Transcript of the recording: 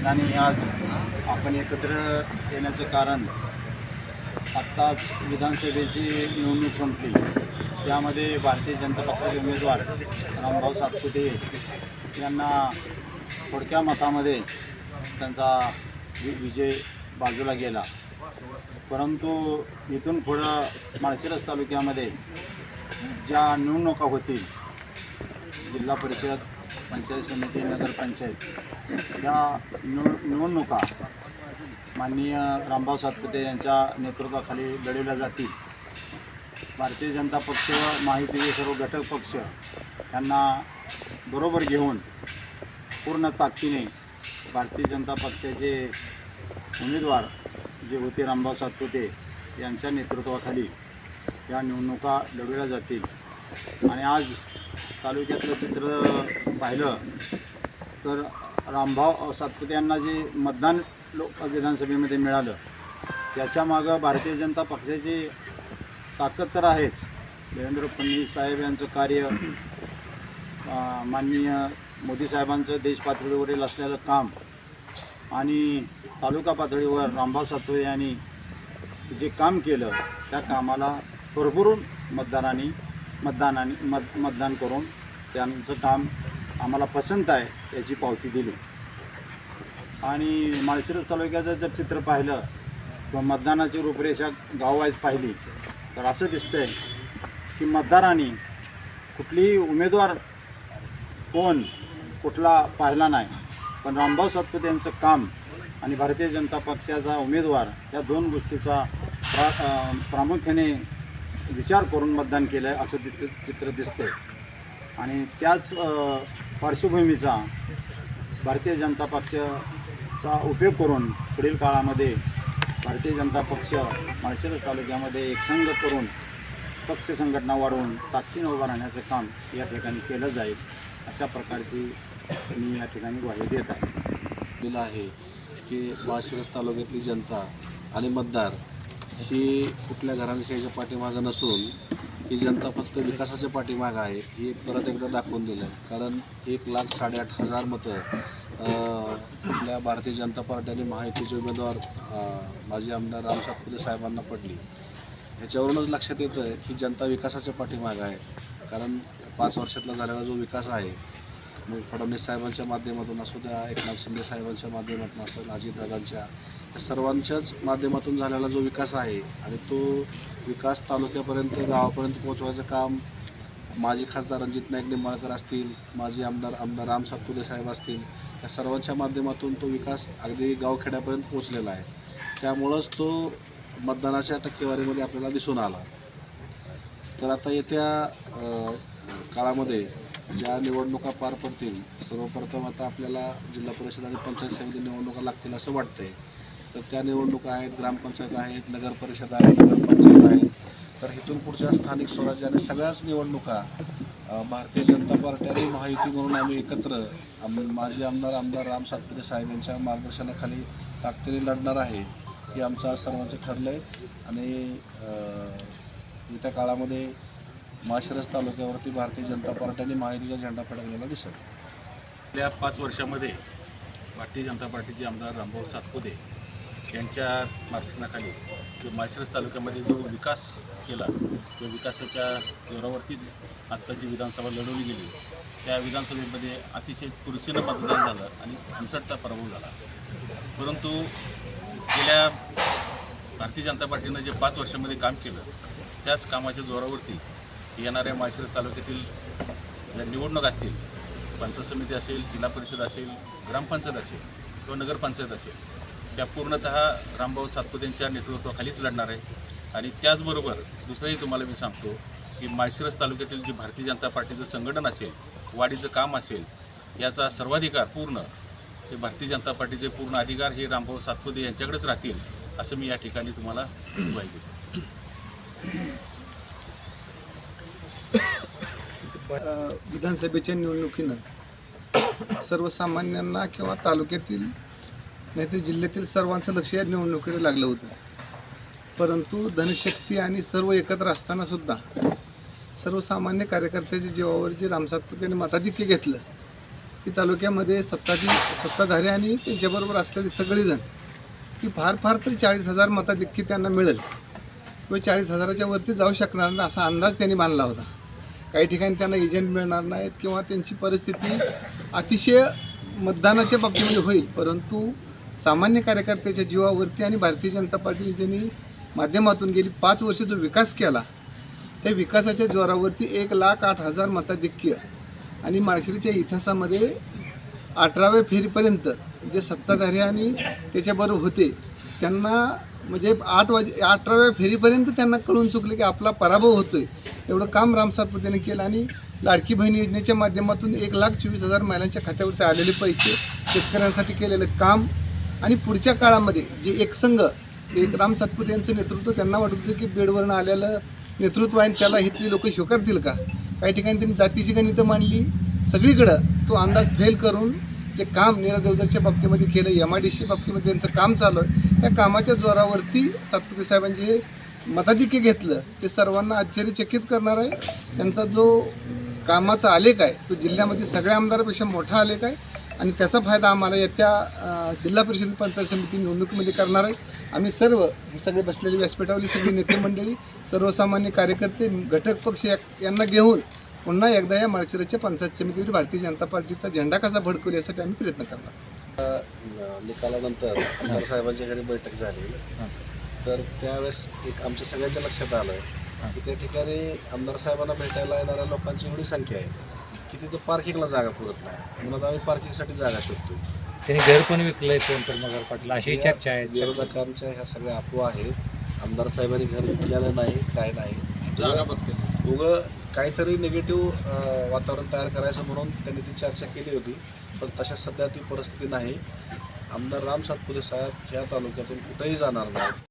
ठिकाणी आज आपण एकत्र येण्याचं कारण आत्ताच विधानसभेची निवडणूक संपली. त्यामध्ये भारतीय जनता पक्षाचे उमेदवार रामभाऊ सातपुते यांना थोडक्या मतामध्ये त्यांचा वि विजय बाजूला गेला. परंतु इथून पुढं माळशिरस तालुक्यामध्ये ज्या निवडणुका होतील जिल्हा परिषद पंचायत समिती नगरपंचायत या निव निवडणुका माननीय रामभाऊ सातपुते यांच्या नेतृत्वाखाली लढवल्या जातील. भारतीय जनता पक्ष माहितीचे सर्व घटक पक्ष यांना बरोबर घेऊन पूर्ण ताकदीने भारतीय जनता पक्षाचे उमेदवार जे होते रामभाऊ सातपुते यांच्या नेतृत्वाखाली या निवडणुका लढवल्या जातील. आणि आज तालुक्यातलं चित्र पाहिलं तर रामभाव सातपुते यांना जे मतदान लोक विधानसभेमध्ये मिळालं त्याच्यामागं भारतीय जनता पक्षाची ताकद तर आहेच. देवेंद्र फडणवीस साहेब यांचं कार्य माननीय मोदी साहेबांचं देश पातळीवरील असलेलं काम आणि तालुका पातळीवर रामभाऊ सातपुते यांनी जे काम केलं त्या कामाला भरभरून मतदारांनी मतदानाने मत मतदान करून त्यांचं काम आम्हाला पसंत आहे याची पावती दिली. आणि माळशिरस तालुक्याचं जर चित्र पाहिलं किंवा मतदानाची रूपरेषा गाववाईज पाहिली तर असं दिसतंय की मतदारांनी कुठलीही उमेदवार कोण कुठला पाहिला नाही पण रामभाऊ सातपुते यांचं काम आणि भारतीय जनता पक्षाचा उमेदवार या दोन गोष्टीचा प्रा प्रामुख्याने विचार करून मतदान केलं आहे असं तिथं चित्र दिसतंय. आणि त्याच पार्श्वभूमीचा भारतीय जनता पक्षाचा उपयोग करून पुढील काळामध्ये भारतीय जनता पक्ष माळशिरस तालुक्यामध्ये एक संघ करून पक्ष संघटना वाढवून ताकदीनं उभं राहण्याचं काम या ठिकाणी केलं जाईल अशा प्रकारची मी या ठिकाणी ग्वाही देत आहे. दिलं आहे की माळशिरस तालुक्यातली जनता आणि मतदार ही कुठल्या घराविषयीच्या पाठीमागं नसून ही जनता फक्त विकासाच्या पाठीमागं आहे हे परत एकदा दाखवून दिलं आहे कारण एक लाख साडेआठ हजार मतं आपल्या भारतीय जनता पार्टीने महायुतीचे उमेदवार माजी आमदार राम सातपुते साहेबांना पडली. ह्याच्यावरूनच लक्षात येतं आहे की जनता विकासाच्या पाठीमागं आहे. कारण पाच वर्षातला झालेला जो विकास आहे मग फडणवीस साहेबांच्या माध्यमातून असू द्या एकनाथ शिंदे साहेबांच्या माध्यमातून असेल अजितदादांच्या या सर्वांच्याच माध्यमातून झालेला जो विकास आहे आणि तो विकास तालुक्यापर्यंत गावापर्यंत पोहोचवायचं काम माजी खासदार रणजित नाईक निंबाळकर असतील माजी आमदार आमदार राम सातपुते साहेब असतील या सर्वांच्या माध्यमातून तो विकास अगदी गावखेड्यापर्यंत पोहोचलेला आहे. त्यामुळंच तो मतदानाच्या टक्केवारीमध्ये आपल्याला दिसून आला. तर आता येत्या काळामध्ये ज्या निवडणुका पार पडतील सर्वप्रथम आता आपल्याला जिल्हा परिषद आणि पंचायत समिती निवडणुका लागतील असं वाटतंय. तर त्या निवडणुका आहेत ग्रामपंचायत आहेत नगर परिषद नगरपंचायत आहेत. तर इथून पुढच्या स्थानिक स्वराज्य आणि सगळ्याच निवडणुका भारतीय जनता पार्टी आणि महायुती म्हणून आम्ही एकत्र आम माजी आमदार आमदार राम सातपुते साहेब यांच्या मार्गदर्शनाखाली ताकदीने लढणार आहे हे आमचं आज सर्वांचं ठरलं आहे आणि येत्या काळामध्ये माशरस तालुक्यावरती भारतीय जनता पार्टी आणि महायुतीचा झेंडा फडकलेला दिसत. गेल्या पाच वर्षामध्ये भारतीय जनता पार्टीचे आमदार रामभाऊ सातपुते यांच्या मार्गदर्शनाखाली किंवा माळशिरस तालुक्यामध्ये जो विकास केला तो विकासाच्या जोरावरतीच आत्ताची विधानसभा लढवली गेली त्या विधानसभेमध्ये अतिशय तुरशीनं मतदान झालं आणि निसटता पराभव झाला. परंतु गेल्या भारतीय जनता पार्टीनं जे पाच वर्षामध्ये काम केलं त्याच कामाच्या जोरावरती येणाऱ्या माळशिरस तालुक्यातील ज्या निवडणूक असतील पंचायत समिती असेल जिल्हा परिषद असेल ग्रामपंचायत असेल किंवा नगरपंचायत असेल त्या पूर्णतः रामभाऊ सातपुते यांच्या नेतृत्वाखालीच लढणार आहे. आणि त्याचबरोबर दुसरंही तुम्हाला मी सांगतो की माळशिरस तालुक्यातील जी भारतीय जनता पार्टीचं संघटन असेल वाढीचं काम असेल याचा सर्वाधिकार पूर्ण हे भारतीय जनता पार्टीचे पूर्ण अधिकार हे रामभाऊ सातपुते यांच्याकडेच राहतील असं मी या ठिकाणी तुम्हाला पाहिजे देतो अ, विधानसभेच्या निवडणुकीनं सर्वसामान्यांना किंवा तालुक्यातील नाहीतर जिल्ह्यातील सर्वांचं लक्ष या निवडणुकीकडे लागलं होतं. परंतु धनशक्ती आणि सर्व एकत्र असतानासुद्धा सर्वसामान्य कार्यकर्त्याच्या जीवावर जे रामसातपूर यांनी मताधिक्य घेतलं की तालुक्यामध्ये सत्ताधी सत्ताधारी आणि त्यांच्याबरोबर असलेले सगळेजण की फार फार तरी चाळीस हजार मताधिक्य त्यांना मिळेल किंवा चाळीस हजाराच्या वरती जाऊ शकणार असा अंदाज त्यांनी मानला होता. काही ठिकाणी त्यांना एजंट मिळणार नाहीत किंवा त्यांची परिस्थिती अतिशय मतदानाच्या बाबतीमध्ये होईल. परंतु सामान्य कार्यकर्त्याच्या जीवावरती आणि भारतीय जनता पार्टी ज्यांनी माध्यमातून गेली पाच वर्ष जो विकास केला त्या विकासाच्या जोरावरती एक लाख आठ हजार मताधिक्य आणि माळशिरीच्या इतिहासामध्ये अठराव्या फेरीपर्यंत जे सत्ताधारी आणि त्याच्याबरोबर होते त्यांना म्हणजे आठ वाजे अठराव्या फेरीपर्यंत त्यांना कळून चुकले की आपला पराभव होतोय. एवढं काम राम सातपुतेने केलं आणि लाडकी बहीण योजनेच्या माध्यमातून एक लाख चोवीस हजार महिलांच्या खात्यावरती आलेले पैसे शेतकऱ्यांसाठी केलेलं काम आणि पुढच्या काळामध्ये जे एकसंघ एक राम सातपुते यांचं नेतृत्व त्यांना वाटत होतं की बेडवरनं आलेलं नेतृत्व आहे आणि त्याला इथली लोक स्वीकारतील का? काही ठिकाणी त्यांनी जातीची गणितं मांडली. सगळीकडं तो अंदाज फेल करून जे काम नीरा देवदरच्या बाबतीमध्ये केलं एम आय डी सी बाबतीमध्ये त्यांचं काम चालू आहे. त्या कामाच्या जोरावरती सातपुते साहेबांचे हे मताधिक्य घेतलं ते सर्वांना आश्चर्यचकित करणार आहे. त्यांचा जो कामाचा आलेख आहे तो जिल्ह्यामध्ये सगळ्या आमदारापेक्षा मोठा आलेख आहे आणि त्याचा फायदा आम्हाला येत्या जिल्हा परिषद पंचायत समिती निवडणुकीमध्ये करणार आहे. आम्ही सर्व हे सगळे बसलेले व्यासपीठावरील सगळी नेते मंडळी सर्वसामान्य कार्यकर्ते घटक पक्ष या- यांना घेऊन पुन्हा एकदा या माळशिराच्या पंचायत समितीवर भारतीय जनता पार्टीचा झेंडा कसा भडकवू यासाठी आम्ही प्रयत्न करणार निकालानंतर आमदार साहेबांच्या घरी बैठक झाली. तर त्यावेळेस एक आमच्या सगळ्यांच्या लक्षात आलं की त्या ठिकाणी आमदार साहेबांना भेटायला येणाऱ्या लोकांची एवढी संख्या आहे की तिथं पार्किंगला जागा पुरत नाही. म्हणून आम्ही पार्किंगसाठी जागा शोधतो त्यांनी घर पण विकलंय कोणतर मगर पाटील अशी चर्चा आहे विरोधकांच्या ह्या सगळ्या अफवा आहेत. आमदार साहेबांनी घर विकलेलं नाही काय नाही. जागा बघते उगं काहीतरी निगेटिव्ह वातावरण तयार करायचं म्हणून त्यांनी ती चर्चा केली होती. पण तशा सध्या ती परिस्थिती नाही. आमदार राम सातपुते साहेब ह्या तालुक्यातून कुठेही जाणार नाही